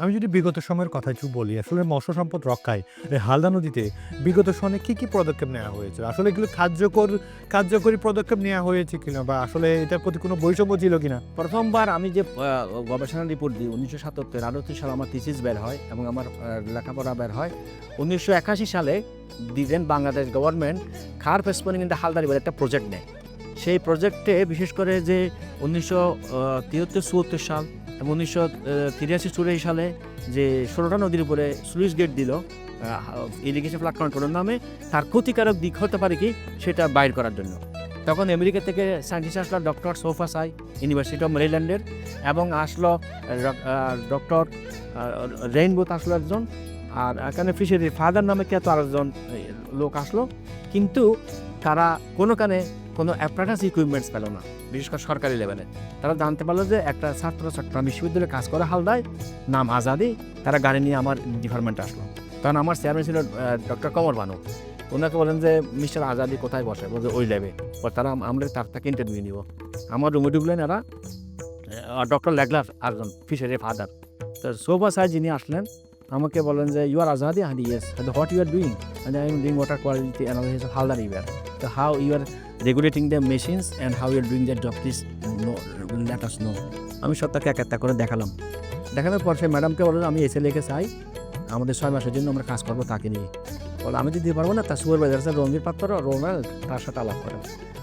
আমি যদি বিগত সময়ের কথা একটু বলি, আসলে মৎস্য সম্পদ রক্ষায় হালদা নদীতে বিগত সময়ে কী কী পদক্ষেপ নেওয়া হয়েছে? আসলে এগুলো কার্যকর, কার্যকরী পদক্ষেপ নেওয়া হয়েছে কিনা বা আসলে এটার প্রতি কোনো বৈষম্য ছিল কিনা? প্রথমবার আমি যে গবেষণা রিপোর্ট দিই, উনিশশো সাতাত্তর আটত্রিশ সালে আমার থিসিস বের হয় এবং আমার লেখাপড়া বের হয়। উনিশশো একাশি সালে দিলেন বাংলাদেশ গভর্নমেন্ট, খার পেসপনিং ইন দ্য হালদা রিভার একটা প্রজেক্ট নেয়। সেই প্রজেক্টে বিশেষ করে যে উনিশশো তিয়াত্তর চুয়াত্তর সাল এবং উনিশশো তিরাশি চুরাশি সালে যে ষোলোটা নদীর উপরে স্লুইস গেট দিল ইরিগেশন ফ্লাড কন্ট্রোলের নামে, তার ক্ষতিকারক দিক হতে পারে কি সেটা বাইর করার জন্য। তখন আমেরিকা থেকে সায়েন্টিস্ট আসলো ডক্টর সোফা সাই ইউনিভার্সিটি অফ মেরিল্যান্ডের এবং আসলো ডক্টর রেইনবোত আসলো একজন, আর এখানে ফিশারি ফাদার নামে কে তো আরেকজন লোক আসলো। কিন্তু তারা কোনো কানে কোনো অ্যাপ্রাটাস ইকুইপমেন্টস পেল না, বিশেষ করে সরকারি লেভেলে তারা জানতে পারল যে একটা ছাত্র চট্টগ্রাম বিশ্ববিদ্যালয়ে কাজ করে হালদায়, নাম আজাদি, তারা গাড়ি নিয়ে আমার ডিপার্টমেন্টে আসলো। তখন আমার চেয়ারম্যান ছিল ডক্টর কমর বানু ওনাকে বলেন যে, মিস্টার আজাদি কোথায় বসে? বলছে, ওই ল্যাবে তারা আমরা তার থেকে ইন্টারভিউ নিব। আমার রুমে ঢুকলেন এরা ডক্টর লেগলার আরেকজন ফিশারি ফাদার তো সোফা সাহেব যিনি আসলেন, আমাকে বলেন যে you are Azadi? Hadi yes what you are doing I am doing water quality analysis of Haldar river তো how you are regulating the machines and how you are doing that job please no let us know আমি সত্তাকে এক একটা করে দেখালাম। দেখানোর পর সে ম্যাডামকে বলল, আমি এসে লেখে চাই। আমাদের ছয় মাসের জন্য আমরা কাজ করব তাকে নিয়ে। বলে আমি দিতে পারব না। তার সুপারভাইজার আছে রঞ্জিত পাত্র রোনাল্ড তার সাথে আলাপ করেন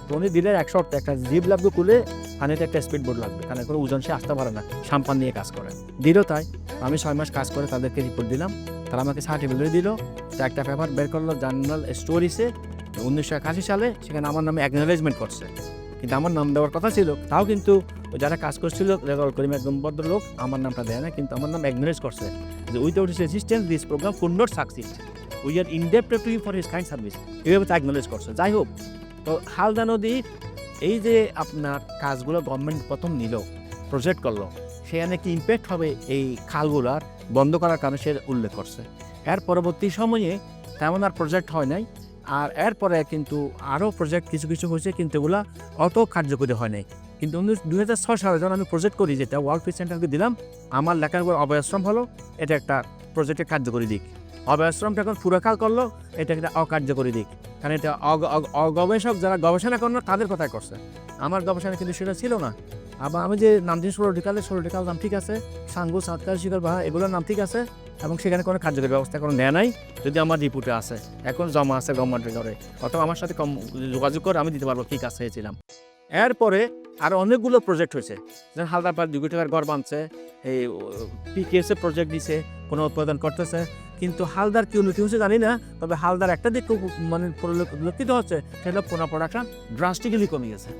তো উনি দিলেন এক শর্ত, একটা জিপ লাগবে কুলে, পানিতে একটা স্পিড বোর্ড লাগবে। কারণ করে ওজন সে আসতে পারে না, সাম্পান নিয়ে কাজ করে। দিল তাই। আমি ছয় মাস কাজ করে তাদেরকে রিপোর্ট দিলাম। তারা আমাকে সার্টিফিকেট দিল, তো একটা পেপার বের করল জার্নাল স্টোরিসে উনিশশো একাশি সালে সেখানে আমার নামে অ্যাকনোলেজমেন্ট করছে। কিন্তু আমার নাম দেওয়ার কথা ছিল, তাও কিন্তু যারা কাজ করছিল রেজাল করিম একজন ভদ্রলোক, আমার নামটা দেয় না, কিন্তু আমার নাম অ্যাকনোলেজ করছে যে without his assistance this programme could not succeed we are indebted for his kind service এইভাবে তা অ্যাকনোলেজ করছে। যাই হোক, তো হালদা নদী, এই যে আপনার কাজগুলো গভর্নমেন্ট প্রথম নিল প্রজেক্ট করল, সেখানে কি ইম্প্যাক্ট হবে এই খালগুলার বন্ধ করার কারণে সে উল্লেখ করছে। এর পরবর্তী সময়ে তেমন আর প্রজেক্ট হয় নাই। আর এরপরে কিন্তু আরও প্রজেক্ট কিছু কিছু হয়েছে, কিন্তু এগুলো অত কার্যকরী হয় নাই। কিন্তু দুই হাজার ছয় সালে যখন আমি প্রজেক্ট করি, যেটা ওয়ার্ল্ড পিস সেন্টারকে দিলাম, আমার লেখার উপর অবয়াশ্রম হলো, এটা একটা প্রজেক্টের কার্যকরী দিক। অভয়াশ্রমটা এখন পুরাকাল করল, এটা একটা অকার্যকরী দিক। কারণ এটা অগ- অগ- অগবেষক যারা গবেষণা করল তাদের কথাই করছে। আমার গবেষণা কিন্তু সেটা ছিল না। আবার আমি যে নাম দিন ষোলোটিকালে ষোলোটিকাল নাম ঠিক আছে, সাঙ্গু, সাতকাল, শিকল, বাহা, এগুলোর নাম ঠিক আছে, এবং সেখানে কোনো কার্যকরী ব্যবস্থা কোনো নেয় নাই, যদি আমার রিপোর্টে আছে। এখন জমা আছে গভর্নমেন্টের ঘরে। অথবা আমার সাথে কম, যোগাযোগ করে আমি দিতে পারব কি কাজ হয়েছিলাম। এরপরে আরও অনেকগুলো প্রজেক্ট হয়েছে। যেমন হালদার পার দুই টাকার ঘর বানছে এই পিকেএসএ প্রজেক্ট দিছে কোনো উৎপাদন করতেছে কিন্তু হালদার কি উন্নতি হচ্ছে জানি না, তবে হালদার একটা দিক মানে পরিলক্ষিত হচ্ছে, সেটা পোনা প্রোডাকশন ড্রাস্টিক্যালি কমে গেছে।